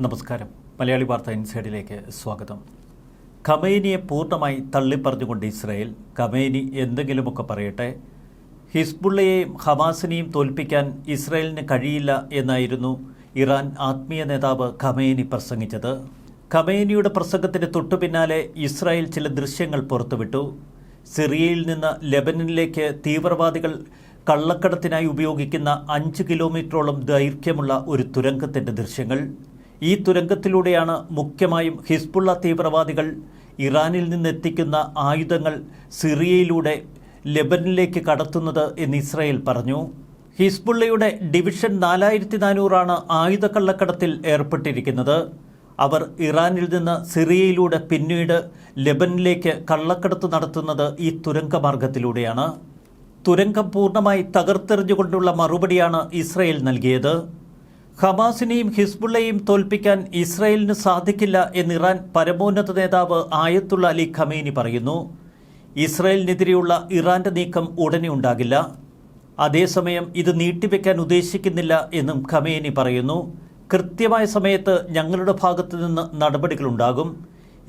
നമസ്കാരം. മലയാളി വാർത്ത ഇൻസൈഡിലേക്ക് സ്വാഗതം. ഖമേനിയെ പൂർണമായി തള്ളിപ്പറഞ്ഞുകൊണ്ട് ഇസ്രായേൽ ഖമേനി എന്തെങ്കിലുമൊക്കെ പറയട്ടെ? ഹിസ്ബുള്ളയെയും ഹമാസിനെയും തോൽപ്പിക്കാൻ ഇസ്രായേലിന് കഴിയില്ല എന്നായിരുന്നു ഇറാൻ ആത്മീയ നേതാവ് ഖമേനി പ്രസംഗിച്ചത്. ഖമേനിയുടെ പ്രസംഗത്തിന് തൊട്ടുപിന്നാലെ ഇസ്രായേൽ ചില ദൃശ്യങ്ങൾ പുറത്തുവിട്ടു. സിറിയയിൽ നിന്ന് ലെബനനിലേക്ക് തീവ്രവാദികൾ കള്ളക്കടത്തിനായി ഉപയോഗിക്കുന്ന അഞ്ച് കിലോമീറ്ററോളം ദൈർഘ്യമുള്ള ഒരു തുരങ്കത്തിന്റെ ദൃശ്യങ്ങൾ. ഈ തുരങ്കത്തിലൂടെയാണ് മുഖ്യമായും ഹിസ്ബുള്ള തീവ്രവാദികൾ ഇറാനിൽ നിന്നെത്തിക്കുന്ന ആയുധങ്ങൾ സിറിയയിലൂടെ ലെബനിലേക്ക് കടത്തുന്നത് എന്ന് ഇസ്രായേൽ പറഞ്ഞു. ഹിസ്ബുള്ളയുടെ ഡിവിഷൻ നാലായിരത്തി നാനൂറാണ് ആയുധക്കള്ളക്കടത്തിൽ ഏർപ്പെട്ടിരിക്കുന്നത്. അവർ ഇറാനിൽ നിന്ന് സിറിയയിലൂടെ പിന്നീട് ലെബനിലേക്ക് കള്ളക്കടത്ത് നടത്തുന്നത് ഈ തുരങ്ക മാർഗത്തിലൂടെയാണ് തുരങ്കം പൂർണമായി തകർത്തെറിഞ്ഞുകൊണ്ടുള്ള മറുപടിയാണ് ഇസ്രയേൽ നൽകിയത്. ഹമാസിനെയും ഹിസ്ബുള്ളയും തോൽപ്പിക്കാൻ ഇസ്രായേലിന് സാധിക്കില്ല എന്ന് ഇറാൻ പരമോന്നത നേതാവ് ആയത്തുള്ള അലി ഖമേനി പറയുന്നു ഇസ്രായേലിനെതിരെയുള്ള ഇറാന്റെ നീക്കം ഉടനെ ഉണ്ടാകില്ല. അതേസമയം ഇത് നീട്ടിവെക്കാൻ ഉദ്ദേശിക്കുന്നില്ല എന്നും ഖമേനി പറയുന്നു. കൃത്യമായ സമയത്ത് ഞങ്ങളുടെ ഭാഗത്തു നിന്ന് നടപടികളുണ്ടാകും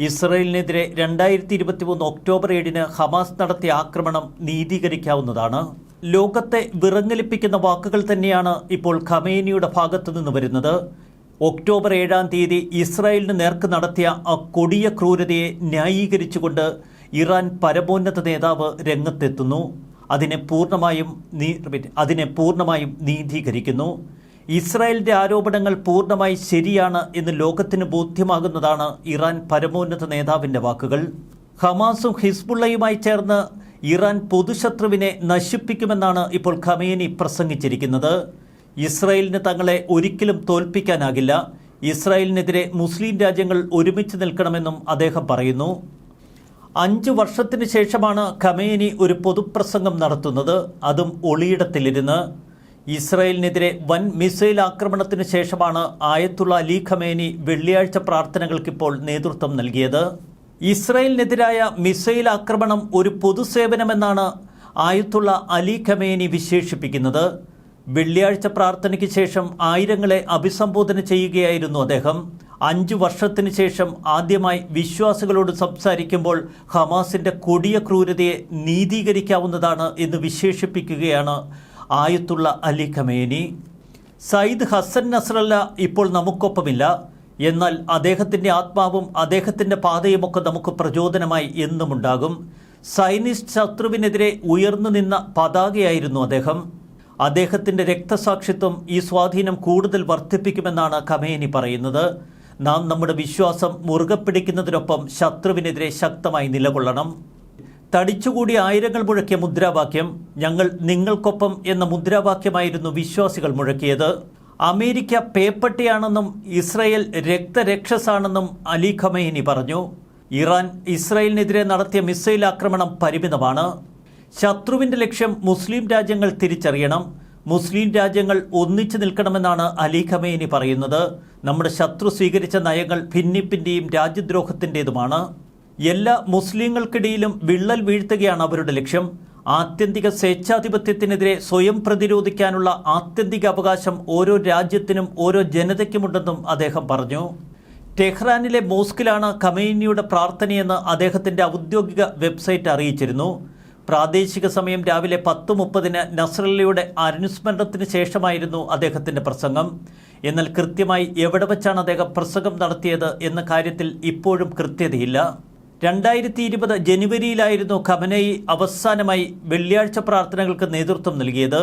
ഇസ്രായേലിനെതിരെ രണ്ടായിരത്തി ഇരുപത്തിമൂന്ന് ഒക്ടോബർ ഏഴിന് ഹമാസ് നടത്തിയ ആക്രമണം നീതീകരിക്കാവുന്നതാണ്. ലോകത്തെ വിറങ്ങലിപ്പിക്കുന്ന വാക്കുകൾ തന്നെയാണ് ഇപ്പോൾ ഖമേനിയുടെ ഭാഗത്തു നിന്ന് വരുന്നത്. ഒക്ടോബർ ഏഴാം തീയതി ഇസ്രായേലിന് നേർക്ക് നടത്തിയ ആ കൊടിയ ക്രൂരതയെ ന്യായീകരിച്ചുകൊണ്ട് ഇറാൻ പരമോന്നത നേതാവ് രംഗത്തെത്തുന്നു. അതിനെ പൂർണമായും അതിനെ പൂർണമായും നീതീകരിക്കുന്നു. ഇസ്രായേലിന്റെ ആരോപണങ്ങൾ പൂർണമായി ശരിയാണ് എന്ന് ലോകത്തിന് ബോധ്യമാകുന്നതാണ് ഇറാൻ പരമോന്നത നേതാവിന്റെ വാക്കുകൾ. ഹമാസും ഹിസ്ബുള്ളയുമായി ചേർന്ന് ഇറാൻ പൊതുശത്രുവിനെ നശിപ്പിക്കുമെന്നാണ് ഇപ്പോൾ ഖമേനി പ്രസംഗിച്ചിരിക്കുന്നത്. ഇസ്രായേലിന് തങ്ങളെ ഒരിക്കലും തോൽപ്പിക്കാനാകില്ല. ഇസ്രായേലിനെതിരെ മുസ്ലിം രാജ്യങ്ങൾ ഒരുമിച്ച് നിൽക്കണമെന്നും അദ്ദേഹം പറയുന്നു. അഞ്ച് വർഷത്തിന് ശേഷമാണ് ഖമേനി ഒരു പൊതുപ്രസംഗം നടത്തുന്നത്. അതും ഒളിയിടത്തിലിരുന്ന്. ഇസ്രായേലിനെതിരെ വൻ മിസൈൽ ആക്രമണത്തിന് ശേഷമാണ് ആയത്തുള്ള അലി ഖമേനി വെള്ളിയാഴ്ച പ്രാർത്ഥനകൾക്കിപ്പോൾ നേതൃത്വം നൽകിയത്. ഇസ്രായേലിനെതിരായ മിസൈൽ ആക്രമണം ഒരു പൊതുസേവനമെന്നാണ് ആയത്തുള്ള അലി ഖമേനി വിശേഷിപ്പിക്കുന്നത്. വെള്ളിയാഴ്ച പ്രാർത്ഥനയ്ക്ക് ശേഷം ആയിരങ്ങളെ അഭിസംബോധന ചെയ്യുകയായിരുന്നു അദ്ദേഹം. അഞ്ചു വർഷത്തിന് ശേഷം ആദ്യമായി വിശ്വാസികളോട് സംസാരിക്കുമ്പോൾ ഹമാസിന്റെ കൊടിയ ക്രൂരതയെ നീതീകരിക്കാവുന്നതാണ് എന്ന് വിശേഷിപ്പിക്കുകയാണ് Ayatollah Ali Khamenei. Sayyid Hassan Nasrallah ഇപ്പോൾ നമുക്കൊപ്പമില്ല. എന്നാൽ അദ്ദേഹത്തിന്റെ ആത്മാവും അദ്ദേഹത്തിന്റെ പാതയുമൊക്കെ നമുക്ക് പ്രചോദനമായി എന്നുമുണ്ടാകും. സൈനിസ്റ്റ് ശത്രുവിനെതിരെ ഉയർന്നു നിന്ന പതാകയായിരുന്നു അദ്ദേഹം. അദ്ദേഹത്തിന്റെ രക്തസാക്ഷിത്വം ഈ സ്വാധീനം കൂടുതൽ വർദ്ധിപ്പിക്കുമെന്നാണ് കമേനി പറയുന്നത്. നാം നമ്മുടെ വിശ്വാസം മുറുകെ പിടിക്കുന്നതിനൊപ്പം ശത്രുവിനെതിരെ ശക്തമായി നിലകൊള്ളണം. തടിച്ചുകൂടി ആയിരങ്ങൾ മുഴക്കിയ മുദ്രാവാക്യം ഞങ്ങൾ നിങ്ങൾക്കൊപ്പം എന്ന മുദ്രാവാക്യമായിരുന്നു വിശ്വാസികൾ മുഴക്കിയത്. അമേരിക്ക പേപ്പട്ടിയാണെന്നും ഇസ്രയേൽ രക്തരക്ഷസാണെന്നും അലി ഖമൈനി പറഞ്ഞു. ഇറാൻ ഇസ്രയേലിനെതിരെ നടത്തിയ മിസൈൽ ആക്രമണം പരിമിതമാണ്. ശത്രുവിന്റെ ലക്ഷ്യം മുസ്ലിം രാജ്യങ്ങൾ തിരിച്ചറിയണം. മുസ്ലിം രാജ്യങ്ങൾ ഒന്നിച്ചു നിൽക്കണമെന്നാണ് അലി ഖമേനി പറയുന്നത്. നമ്മുടെ ശത്രു സ്വീകരിച്ച നയങ്ങൾ ഭിന്നിപ്പിന്റെയും രാജ്യദ്രോഹത്തിന്റെതുമാണ് എല്ലാ മുസ്ലിങ്ങൾക്കിടയിലും വിള്ളൽ വീഴ്ത്തുകയാണ് അവരുടെ ലക്ഷ്യം. ആത്യന്തിക സ്വേച്ഛാധിപത്യത്തിനെതിരെ സ്വയം പ്രതിരോധിക്കാനുള്ള ആത്യന്തിക അവകാശം ഓരോ രാജ്യത്തിനും ഓരോ ജനതയ്ക്കുമുണ്ടെന്നും അദ്ദേഹം പറഞ്ഞു. ടെഹ്റാനിലെ മോസ്കിലാണ് ഖമേനിയുടെ പ്രാർത്ഥനയെന്ന് അദ്ദേഹത്തിന്റെ ഔദ്യോഗിക വെബ്സൈറ്റ് അറിയിച്ചിരുന്നു. പ്രാദേശിക സമയം രാവിലെ പത്ത് മുപ്പതിന് നസ്രല്ലയുടെ അനുസ്മരണത്തിന് ശേഷമായിരുന്നു അദ്ദേഹത്തിന്റെ പ്രസംഗം. എന്നാൽ കൃത്യമായി എവിടെ വച്ചാണ് അദ്ദേഹം പ്രസംഗം നടത്തിയത് എന്ന കാര്യത്തിൽ ഇപ്പോഴും കൃത്യതയില്ല. രണ്ടായിരത്തി ഇരുപത് ജനുവരിയിലായിരുന്നു ഖമനയി അവസാനമായി വെള്ളിയാഴ്ച പ്രാർത്ഥനകൾക്ക് നേതൃത്വം നൽകിയത്.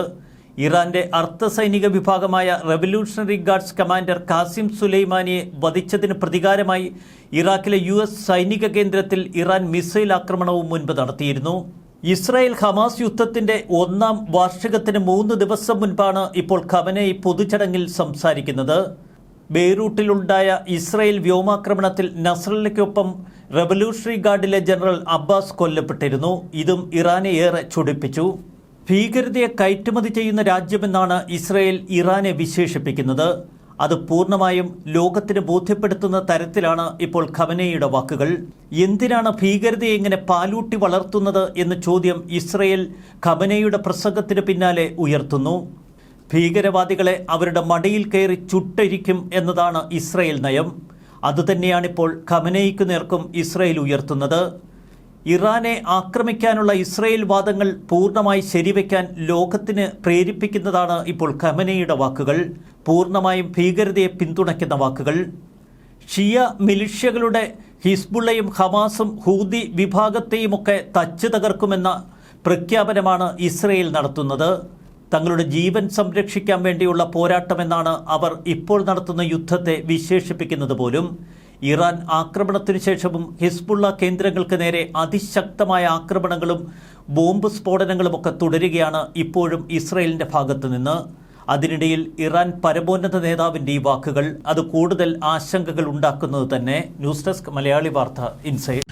ഇറാന്റെ അർദ്ധസൈനിക വിഭാഗമായ റവല്യൂഷണറി ഗാർഡ്സ് കമാൻഡർ കാസിം സുലൈമാനിയെ വധിച്ചതിന് പ്രതികാരമായി ഇറാഖിലെ യു എസ് സൈനിക കേന്ദ്രത്തിൽ ഇറാൻ മിസൈൽ ആക്രമണവും മുൻപ് നടത്തിയിരുന്നു. ഇസ്രായേൽ ഹമാസ് യുദ്ധത്തിന്റെ ഒന്നാം വാർഷികത്തിന് മൂന്ന് ദിവസം മുൻപാണ് ഇപ്പോൾ ഖമനയി പൊതുചടങ്ങിൽ സംസാരിക്കുന്നത്. ബെയ്റൂട്ടിലുണ്ടായ ഇസ്രയേൽ വ്യോമാക്രമണത്തിൽ നസ്രലയ്ക്കൊപ്പം റവല്യൂഷണറി ഗാർഡിലെ ജനറൽ അബ്ബാസ് കൊല്ലപ്പെട്ടിരുന്നു. ഇതും ഇറാനെ ഏറെ ചൊടിപ്പിച്ചു. ഭീകരതയെ കയറ്റുമതി ചെയ്യുന്ന രാജ്യമെന്നാണ് ഇസ്രയേൽ ഇറാനെ വിശേഷിപ്പിക്കുന്നത്. അത് പൂർണമായും ലോകത്തിന് ബോധ്യപ്പെടുത്തുന്ന തരത്തിലാണ് ഇപ്പോൾ ഖമനയുടെ വാക്കുകൾ. എന്തിനാണ് ഭീകരതയെ ഇങ്ങനെ പാലൂട്ടി വളർത്തുന്നത് എന്ന ചോദ്യം ഇസ്രയേൽ ഖമനയുടെ പ്രസംഗത്തിന് പിന്നാലെ ഉയർത്തുന്നു. ഭീകരവാദികളെ അവരുടെ മടിയിൽ കയറി ചുട്ടരിക്കും എന്നതാണ് ഇസ്രയേൽ നയം. അതുതന്നെയാണിപ്പോൾ ഖമനയ്ക്ക് നേർക്കും ഇസ്രയേൽ ഉയർത്തുന്നത്. ഇറാനെ ആക്രമിക്കാനുള്ള ഇസ്രയേൽ വാദങ്ങൾ പൂർണമായി ശരിവെക്കാൻ ലോകത്തിന് പ്രേരിപ്പിക്കുന്നതാണ് ഇപ്പോൾ ഖമനയുടെ വാക്കുകൾ. പൂർണമായും ഭീകരതയെ പിന്തുണയ്ക്കുന്ന വാക്കുകൾ. ഷിയ മിലിഷ്യകളുടെ ഹിസ്ബുള്ളയും ഹമാസും ഹൂതി വിഭാഗത്തെയുമൊക്കെ തച്ചു തകർക്കുമെന്ന പ്രഖ്യാപനമാണ് ഇസ്രയേൽ നടത്തുന്നത്. തങ്ങളുടെ ജീവൻ സംരക്ഷിക്കാൻ വേണ്ടിയുള്ള പോരാട്ടമെന്നാണ് അവർ ഇപ്പോൾ നടത്തുന്ന യുദ്ധത്തെ വിശേഷിപ്പിക്കുന്നത് പോലും. ഇറാൻ ആക്രമണത്തിനു ശേഷവും ഹിസ്ബുള്ള കേന്ദ്രങ്ങൾക്ക് നേരെ അതിശക്തമായ ആക്രമണങ്ങളും ബോംബ് സ്ഫോടനങ്ങളുമൊക്കെ തുടരുകയാണ് ഇപ്പോഴും ഇസ്രയേലിന്റെ ഭാഗത്തു നിന്ന്. അതിനിടയിൽ ഇറാൻ പരമോന്നത നേതാവിന്റെ ഈ വാക്കുകൾ അത് കൂടുതൽ ആശങ്കകൾ ഉണ്ടാക്കുന്നത് തന്നെ. ന്യൂസ് ഡെസ്ക് മലയാളി വാർത്ത ഇൻസൈഡ്